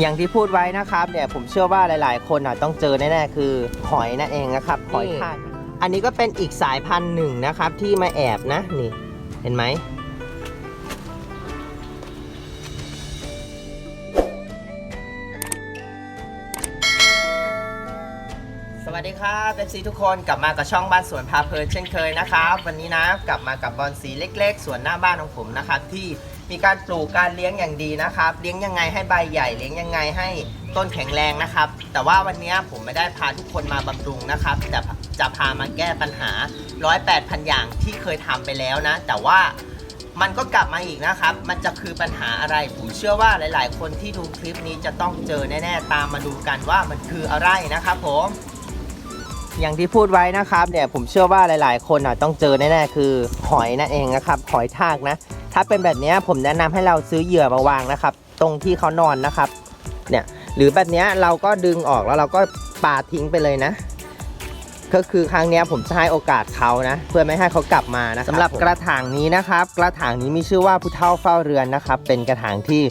อย่างที่พูดไว้นะครับเนี่ยผมเชื่อว่าหลาย ๆ คนอะต้องเจอแน่ๆคือหอยนั่นเองนะครับหอยทากอันนี้ก็เป็นอีกสายพันธุ์หนึ่งนะครับที่มาแอบนะนี่เห็นไหมสวัสดีครับเอฟซีทุกคนกลับมากับช่องบ้านสวนพาเพลินเช่นเคยนะครับ วันนี้นะกลับมากับบอลสีเล็ก ๆ สวนหน้าบ้านของผมนะครับที่ มีการปลูกการเลี้ยงอย่างดีนะครับ เลี้ยงยังไงให้ใบใหญ่ เลี้ยงยังไงให้ต้นแข็งแรงนะครับ แต่ว่าวันนี้ผมไม่ได้พาทุกคนมาบำรุงนะครับแต่จะพามาแก้ปัญหาร้อยแปดพันอย่างที่เคยทำไปแล้วนะ แต่ว่ามันก็กลับมาอีกนะครับ มันจะคือปัญหาอะไร ผมเชื่อว่าหลาย ๆ คนที่ดูคลิปนี้จะต้องเจอแน่ ๆ ตามมาดูกันว่ามันคืออะไรนะครับผมอย่างที่พูดไว้นะครับเนี่ยผมเชื่อว่าหลาย ๆ คนอะต้องเจอแน่ๆคือหอยนั่นเองนะครับหอยทากนะ ถ้าเป็นแบบเนี้ยผมแนะนำให้เราซื้อเหยื่อมาวางนะครับ ตรงที่เขานอนนะครับ เนี่ยหรือแบบเนี้ยเราก็ดึงออกแล้วเราก็ปาทิ้งไปเลยนะก็คือครั้งเนี้ยผมจะให้โอกาสเขานะ เพื่อไม่ให้เขากลับมานะสำหรับกระถางนี้นะครับ กระถางนี้มีชื่อว่าผู้เฒ่าเฝ้าเรือนนะครับ เป็นกระถางที่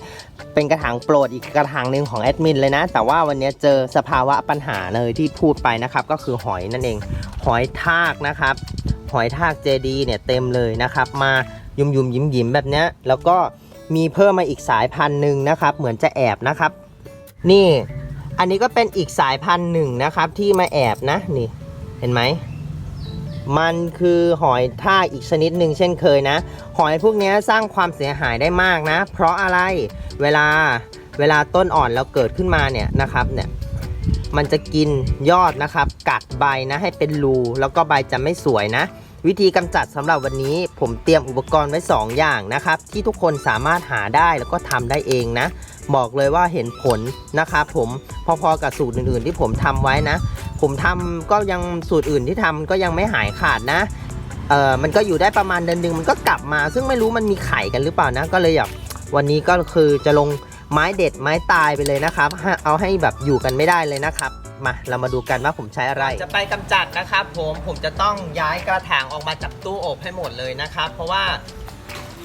เป็นกระถางโปรดอีกกระถางหนึ่งของแอดมินเลยนะ แต่ว่าวันนี้เจอสภาวะปัญหาเลยที่พูดไปนะครับ ก็คือหอยนั่นเอง หอยทากนะครับ หอยทากเจดีเนี่ยเต็มเลยนะครับ มา ยุมยุมยิ้มยิ้มๆแบบเนี้ยแล้วก็มีเพิ่มมาอีกสายพันธุ์หนึ่งนะครับ เหมือนจะแอบนะครับ นี่อันนี้ก็เป็นอีกสายพันธุ์หนึ่งนะครับที่มาแอบนะนี่เห็นไหมมันคือหอยท่าอีกชนิดหนึ่งเช่นเคยนะ หอยพวกนี้สร้างความเสียหายได้มากนะ เพราะอะไรเวลาเวลาต้นอ่อนเราเกิดขึ้นมาเนี่ยนะครับเนี่ยมันจะกินยอดนะครับ กัดใบนะให้เป็นรูแล้วก็ใบจะไม่สวยนะ วิธีกำจัดสำหรับวันนี้ ผมเตรียมอุปกรณ์ไว้ 2 อย่างนะครับ ที่ทุกคนสามารถหาได้แล้วก็ทำได้เองนะ บอกเลยว่าเห็นผลนะครับผมพอๆกับสูตรอื่นๆ ที่ผมทำไว้นะ ผมทำก็ยังสูตรอื่นที่ทำก็ยังไม่หายขาดนะเออมันก็อยู่ได้ประมาณเดือนหนึ่งมันก็กลับมา ซึ่งไม่รู้มันมีไข่กันหรือเปล่านะ ก็เลยอยากวันนี้ก็คือจะลงไม้เด็ดไม้ตายไปเลยนะครับ เอาให้แบบอยู่กันไม่ได้เลยนะครับ มาเรามาดูกันว่าผมใช้อะไร จะไปกำจัดนะครับผมผมจะต้องย้ายกระถางออกมาจากตู้อบให้หมดเลยนะครับ เพราะว่า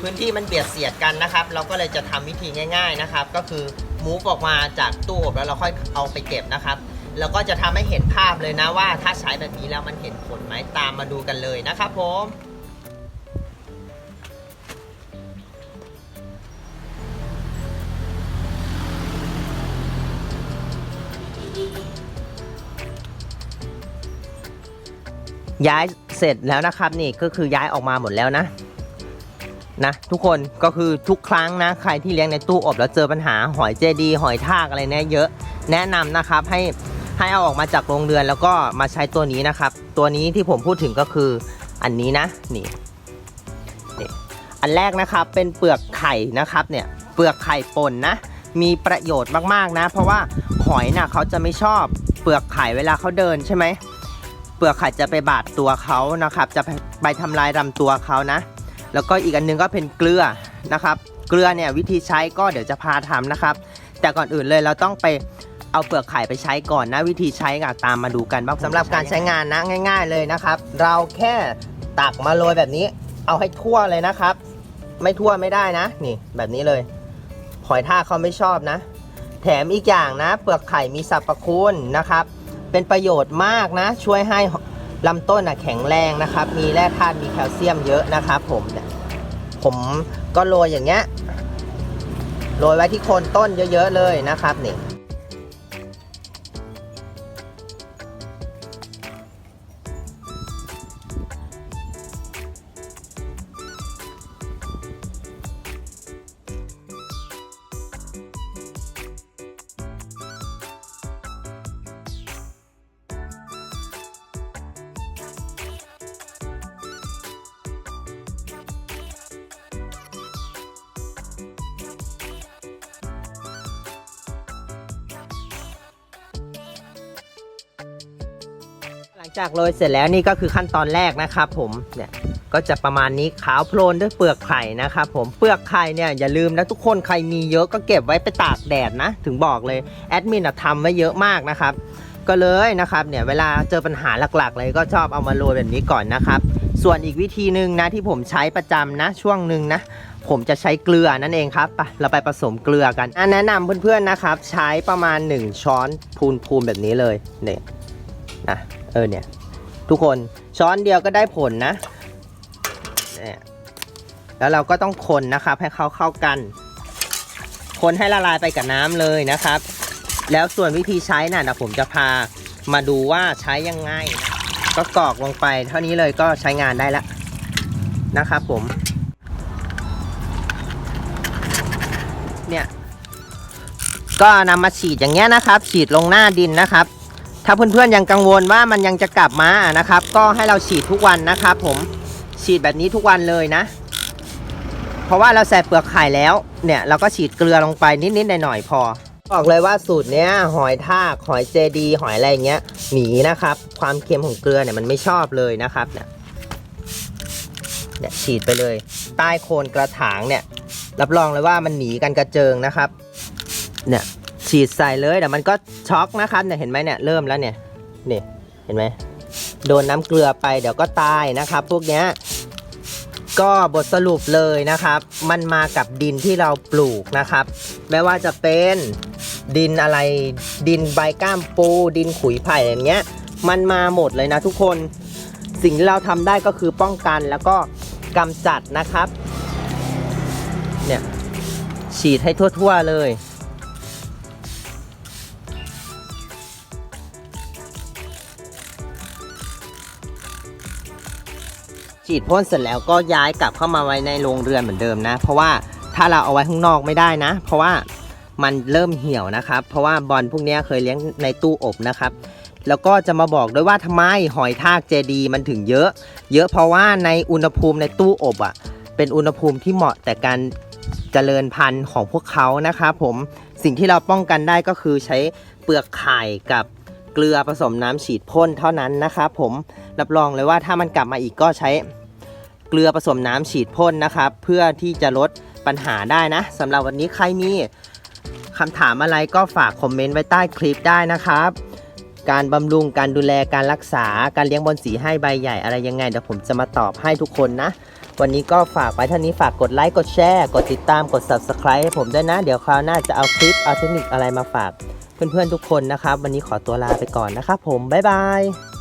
พื้นที่มันเบียดเสียดกันนะครับ เราก็เลยจะทำวิธีง่าย ๆนะครับ ก็คือมูฟออกมาจากตู้อบแล้วเราค่อยเอาไปเก็บนะครับแล้วก็จะทำให้เห็นภาพเลยนะว่าถ้าใช้แบบนี้แล้วมันเห็นผลไหมตามมาดูกันเลยนะครับผม ย้ายเสร็จแล้วนะครับนี่ก็คือย้ายออกมาหมดแล้วนะนะทุกคนก็คือทุกครั้งนะใครที่เลี้ยงในตู้อบแล้วเจอปัญหาหอยเจดี หอยทากอะไรเนี่ยเยอะแนะนำนะครับให้ให้เอาออกมาจากโรงเรือนแล้วก็มาใช้ตัวนี้นะครับ ตัวนี้ที่ผมพูดถึงก็คืออันนี้นะนี่นี่อันแรกนะครับเป็นเปลือกไข่นะครับเนี่ยเปลือกไข่ป่นนะมีประโยชน์มากๆนะ เพราะว่าหอยน่ะเขาจะไม่ชอบเปลือกไข่เวลาเขาเดินใช่ไหม ปลือกไข่จะไปบาดตัวเขานะครับ จะไปทำลายลำตัวเขานะ แล้วก็อีกอันหนึงก็เป็นเกลือนะครับ เกลือเนี่ยวิธีใช้ก็เดี๋ยวจะพาทำนะครับ แต่ก่อนอื่นเลยเราต้องไปเอาเปลือกไข่ไปใช้ก่อนนะ วิธีใช้ก็ตามมาดูกันบ้างสำหรับการใช้งานนะง่าย ๆเลยนะครับ เราแค่ตักมาโรยแบบนี้ เอาให้ทั่วเลยนะครับ ไม่ทั่วไม่ได้นะ นี่แบบนี้เลยหอยทากเขาไม่ชอบนะ แถมอีกอย่างนะ เปลือกไข่มีสรรพคุณนะครับ เป็นประโยชน์มากนะ ช่วยให้ลำต้นนะแข็งแรงนะครับ มีแร่ธาตุมีแคลเซียมเยอะนะครับผมเนี่ยผมก็โรยอย่างเงี้ยโรยไว้ที่โคนต้นเยอะ ๆ เลยนะครับนี่ จากโรยเสร็จแล้วนี่ก็คือขั้นตอนแรกนะครับผมเนี่ยก็จะประมาณนี้ขาวโพลนด้วยเปลือกไข่นะครับผมเปลือกไข่เนี่ยอย่าลืมนะทุกคนใครมีเยอะก็เก็บไว้ไปตากแดดนะ ถึงบอกเลยแอดมินอะทำไว้เยอะมากนะครับ ก็เลยนะครับเนี่ยเวลาเจอปัญหาหลักๆ เลยก็ชอบเอามาโรยแบบนี้ก่อนนะครับ ส่วนอีกวิธีหนึ่งนะที่ผมใช้ประจำนะช่วงหนึ่งนะผมจะใช้เกลือนั่นเองครับไปเราไปผสมเกลือกันแนะนำเพื่อนๆนะครับ ใช้ประมาณ 1 ช้อนพูนๆแบบนี้เลยเนี่ย นะเออเนี่ยทุกคนช้อนเดียวก็ได้ผลนะเนี่ยแล้วเราก็ต้องคนนะครับให้เขาเข้ากัน คนให้ละลายไปกับน้ำเลยนะครับ แล้วส่วนวิธีใช้น่ะนะผมจะพามาดูว่าใช้ยังไง ก็กรอกลงไป เท่านี้เลยก็ใช้งานได้แล้วนะครับผม เนี่ย ก็นำมาฉีดอย่างเงี้ยนะครับ ฉีดลงหน้าดินนะครับ ถ้าเพื่อนๆยังกังวลว่ามันยังจะกลับมานะครับ ก็ให้เราฉีดทุกวันนะครับ ผมฉีดแบบนี้ทุกวันเลยนะ เพราะว่าเราใส่เปลือกไข่แล้วเนี่ยเราก็ฉีดเกลือลงไปนิดๆหน่อยๆพอบอกเลยว่าสูตรเนี้ยหอยทากหอยเจดีหอยอะไรเงี้ยหนีนะครับ ความเค็มของเกลือเนี่ยมันไม่ชอบเลยนะครับเนี่ยเนี่ยฉีดไปเลย ใต้โคนกระถางเนี่ย รับรองเลยว่ามันหนีกันกระเจิงนะครับ เนี่ย ฉีดใส่เลยเดี๋ยวมันก็ช็อกนะครับเนี่ยเห็นไหมเนี่ยเริ่มแล้วเนี่ยนี่เห็นไหมโดนน้ำเกลือไปเดี๋ยวก็ตายนะครับ พวกเนี้ยก็บทสรุปเลยนะครับ มันมากับดินที่เราปลูกนะครับ ไม่ว่าจะเป็นดินอะไรดินใบก้ามปู ดินขุยไผ่อย่างเงี้ย มันมาหมดเลยนะทุกคนสิ่งที่เราทำได้ก็คือป้องกันแล้วก็กำจัดนะครับ เนี่ยฉีดให้ทั่ว ๆ เลย ฉีดพ่นเสร็จแล้วก็ย้ายกลับเข้ามาไว้ในโรงเรือนเหมือนเดิมนะ เพราะว่าถ้าเราเอาไว้ข้างนอกไม่ได้นะ เพราะว่ามันเริ่มเหี่ยวนะครับ เพราะว่าบอลพวกนี้เคยเลี้ยงในตู้อบนะครับ แล้วก็จะมาบอกด้วยว่าทำไมหอยทากเจดีมันถึงเยอะ เยอะเพราะว่าในอุณหภูมิในตู้อบอะ เป็นอุณหภูมิที่เหมาะแต่การเจริญพันธุ์ของพวกเขานะครับผมสิ่งที่เราป้องกันได้ก็คือใช้เปลือกไข่กับเกลือผสมน้ำฉีดพ่นเท่านั้นนะครับผมรับรองเลยว่าถ้ามันกลับมาอีกก็ใช้ เกลือผสมน้ำฉีดพ่นนะครับ เพื่อที่จะลดปัญหาได้นะสำหรับวันนี้ใครมีคำถามอะไรก็ฝากคอมเมนต์ไว้ใต้คลิปได้นะครับ การบำรุงการดูแลการรักษาการเลี้ยงบอลสีให้ใบใหญ่อะไรยังไงเดี๋ยวผมจะมาตอบให้ทุกคนนะ วันนี้ก็ฝากไว้เท่านี้ฝากกดไลค์กดแชร์ กดติดตามกด subscribe ให้ผมด้วยนะ เดี๋ยวคราวหน้าจะเอาคลิปเอาเทคนิคอะไรมาฝาก เพื่อนๆทุกคนนะครับ วันนี้ขอตัวลาไปก่อนนะครับผมบ๊ายบาย